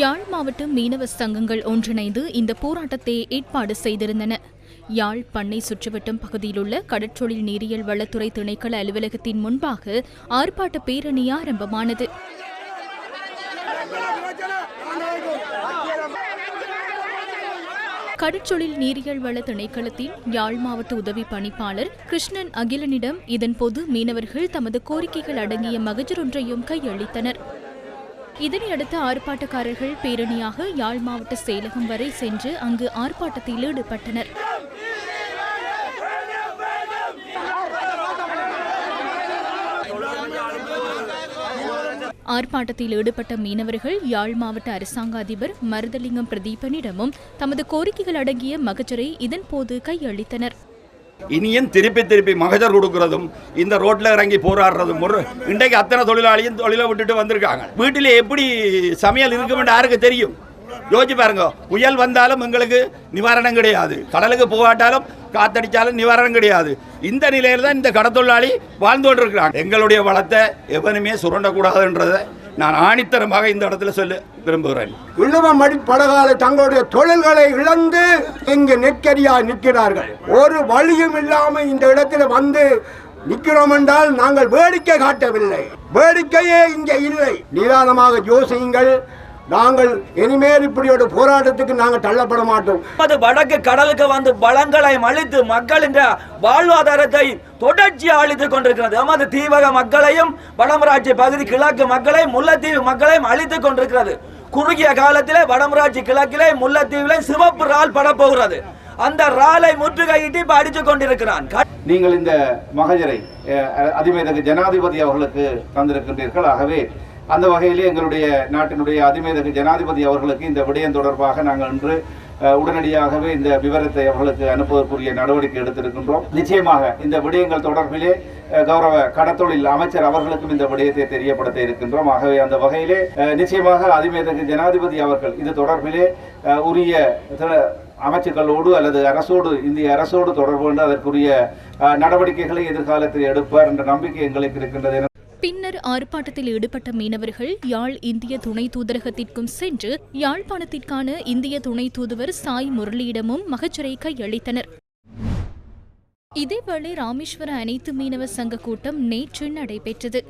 யாழ் மாவட்ட மீனவ சங்கங்கள் ஒன்றிணைந்து இந்த போராட்டத்தை ஏற்பாடு செய்திருந்தன. யாழ் பண்ணை சுற்றுவட்டம் பகுதியிலுள்ள கடற்றொழில் நீரியல் வளத்துறை திணைக்கள அலுவலகத்தின் முன்பாக ஆர்ப்பாட்ட பேரணி ஆரம்பமானது. கடற்றொழில் நீரியல் வள திணைக்களத்தின் யாழ் மாவட்ட உதவி பணிப்பாளர் கிருஷ்ணன் அகிலனிடம் இதன்போது மீனவர்கள் தமது கோரிக்கைகள் அடங்கிய மகஜர் ஒன்றையும் கையளித்தனர். இதனையடுத்து ஆர்ப்பாட்டக்காரர்கள் பேரணியாக யாழ் மாவட்ட செயலகம் வரை சென்று அங்கு ஆர்ப்பாட்டத்தில் ஈடுபட்டனர். ஆர்ப்பாட்டத்தில் ஈடுபட்ட மீனவர்கள் யாழ் மாவட்ட அரசாங்க அதிபர் மருதலிங்கம் பிரதீபனிடமும் தமது கோரிக்கைகள் அடங்கிய மகஜரை இதன்போது கையளித்தனர். இனியும் திருப்பி திருப்பி மகஜர் கொடுக்கறதும் இந்த ரோட்ல இறங்கி போராடுறதும் ஒரு இன்றைக்கு அத்தனை தொழிலாளியும் தொழிலை விட்டுட்டு வந்திருக்காங்க. வீட்டில் எப்படி சமையல் இருக்குமென்று யாருக்கு தெரியும்? யோசிச்சு பாருங்க புயல் வந்தாலும் எங்களுக்கு நிவாரணம் கிடையாது. கடலுக்கு போகாட்டாலும் காத்தடிச்சாலும் நிவாரணம் கிடையாது. இந்த நிலையில தான் இந்த கடத்தொழிலாளி வாழ்ந்து கொண்டிருக்கிறாங்க. எங்களுடைய வளத்தை எவனுமே சுரண்டக்கூடாதுன்றதை நான் ஆணித்தரமாக இந்த இடத்துல சொல்ல விரும்புகிறேன். இழுவ மடிப்படகால தங்களுடைய தொழில்களை இழந்து இங்கு நெற்கரியா நிற்கிறார்கள். ஒரு வழியும் இல்லாமல் இந்த இடத்துல வந்து நிற்கிறோம் என்றால் நாங்கள் வேடிக்கை காட்டவில்லை. வேடிக்கையே இங்கே இல்லை. நிதானமாக யோசியுங்கள். நாங்கள் இனிமேல் இப்படி ஒரு போராட்டத்துக்கு நாங்கள் தள்ளப்பட மாட்டோம். அது வடக்கு கடலுக்கு வந்து வளங்களை அழித்து மக்களின் வாழ்வாதாரத்தை தொடர்ச்சியாக அழித்துக் கொண்டிருக்கிறது. எமது தீவக மக்களையும் வடமராட்சி பகுதி கிழக்கு மக்களையும் முல்லைத்தீவு மக்களையும் அழித்துக் கொண்டிருக்கிறது. குறுகிய காலத்திலே வடமராட்சி கிழக்கிலே முல்லைத்தீவிலே சிவப்பு ரால் படப்போகிறது. அந்த ராலை முற்றுகையிட்டு இப்ப அடித்துக் கொண்டிருக்கிறான். நீங்கள் இந்த மகஜரை அதிமேதகு ஜனாதிபதி அவர்களுக்கு தந்திருக்கின்றீர்கள். ஆகவே அந்த வகையிலே எங்களுடைய நாட்டினுடைய அதிமேதகு ஜனாதிபதி அவர்களுக்கு இந்த விடயம் தொடர்பாக நாங்கள் இன்று உடனடியாகவே இந்த விவரத்தை அவர்களுக்கு அனுப்புவதற்குரிய நடவடிக்கை எடுத்திருக்கின்றோம். நிச்சயமாக இந்த விடயங்கள் தொடர்பிலே கௌரவ கடத்தொழில் அமைச்சர் அவர்களுக்கும் இந்த விடயத்தை தெரியப்படுத்த இருக்கின்றோம். ஆகவே அந்த வகையிலே நிச்சயமாக அதிமேதகு ஜனாதிபதி அவர்கள் இது தொடர்பிலே உரிய திற- அமைச்சுக்களோடு அல்லது அரசோடு இந்திய அரசோடு தொடர்பு கொண்டு அதற்குரிய நடவடிக்கைகளை எதிர்காலத்தில் எடுப்பார் என்ற நம்பிக்கை எங்களுக்கு இருக்கின்றது. என பின்னர் ஆர்ப்பாட்டத்தில் ஈடுபட்ட மீனவர்கள் யாழ் இந்திய துணை தூதரகத்திற்கும் சென்று யாழ்ப்பாணத்திற்கான இந்திய துணை தூதுவர் சாய் முரளியிடமும் மகஜரை கையளித்தனர். இதேவேளை ராமேஸ்வர அனைத்து மீனவ சங்க கூட்டம் நேற்று நடைபெற்றது.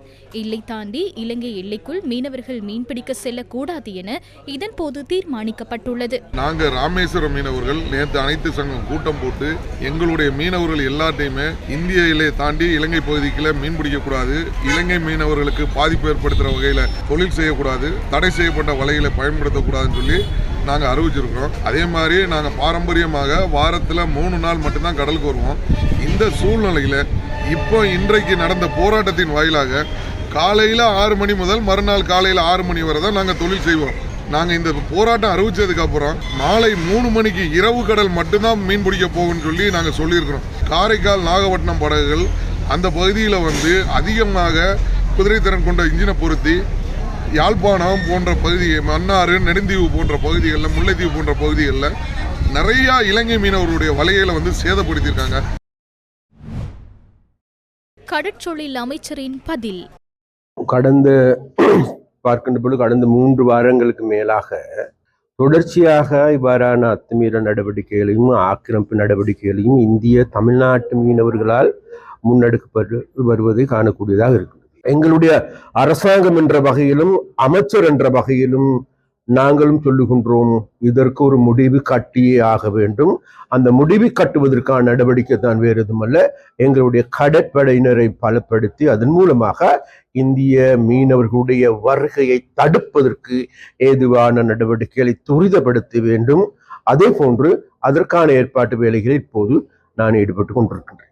எல்லை தாண்டி இலங்கை எல்லைக்குள் மீனவர்கள் மீன்பிடிக்க செல்லக்கூடாது என இதன்போது தீர்மானிக்கப்பட்டுள்ளது. நாங்கள் ராமேஸ்வரம் மீனவர்கள் நேற்று அனைத்து சங்கம் கூட்டம் போட்டு எங்களுடைய மீனவர்கள் எல்லாத்தையுமே இந்திய எல்லையை தாண்டி இலங்கை பகுதிக்குள்ள மீன் பிடிக்கக்கூடாது இலங்கை மீனவர்களுக்கு பாதிப்பு ஏற்படுத்துகிற வகையில் தொழில் செய்யக்கூடாது தடை செய்யப்பட்ட வலைகளை பயன்படுத்தக்கூடாதுன்னு சொல்லி நாங்கள் அறிவிச்சிருக்கிறோம். அதே மாதிரி நாங்கள் பாரம்பரியமாக வாரத்தில் மூணு நாள் மட்டும்தான் கடலுக்கு வருவோம். இந்த சூழ்நிலையில் இப்போ இன்றைக்கு நடந்த போராட்டத்தின் வாயிலாக காலையில் ஆறு மணி முதல் மறுநாள் காலையில் ஆறு மணி வரை தான் நாங்கள் தொழில் செய்வோம். நாங்கள் இந்த போராட்டம் அறிவித்ததுக்கப்புறம் நாளை மாலை மூணு மணிக்கு இரவு கடல் மட்டும்தான் மீன் பிடிக்க போகும்னு சொல்லி நாங்கள் சொல்லியிருக்கிறோம். காரைக்கால் நாகப்பட்டினம் படகுகள் அந்த பகுதியில் வந்து அதிகமாக குதிரைத்திறன் கொண்ட இன்ஜினை பொருத்தி யாழ்ப்பாணம் போன்ற பகுதி மன்னாறு நெடுந்தீவு போன்ற பகுதிகளில் முல்லைத்தீவு போன்ற பகுதிகளில் நிறையா இலங்கை மீனவர்களுடைய வலைகளை வந்து சேதப்படுத்தியிருக்காங்க. கடற்றொழில் அமைச்சரின் பதில். கடந்த பார்க்கின்ற பொழுது கடந்த மூன்று வாரங்களுக்கு மேலாக தொடர்ச்சியாக இவ்வாறான அத்துமீற நடவடிக்கைகளையும் ஆக்கிரமிப்பு நடவடிக்கைகளையும் இந்திய தமிழ்நாட்டு மீனவர்களால் முன்னெடுக்கப்பட்டு வருவதை காணக்கூடியதாக இருக்கிறது எங்களுடைய அரசாங்கம் என்ற வகையிலும் அமைச்சர் என்ற வகையிலும் நாங்களும் சொல்லுகின்றோம் இதற்கு ஒரு முடிவு கட்டியே ஆக வேண்டும். அந்த முடிவு கட்டுவதற்கான நடவடிக்கை தான் வேறு எதுவுமல்ல. எங்களுடைய கடற்படையினரை பலப்படுத்தி அதன் மூலமாக இந்திய மீனவர்களுடைய வருகையை தடுப்பதற்கு ஏதுவான நடவடிக்கைகளை துரிதப்படுத்த வேண்டும். அதே போன்று அதற்கான ஏற்பாட்டு வேலைகளில் இப்போது நான் ஈடுபட்டு கொண்டிருக்கின்றேன்.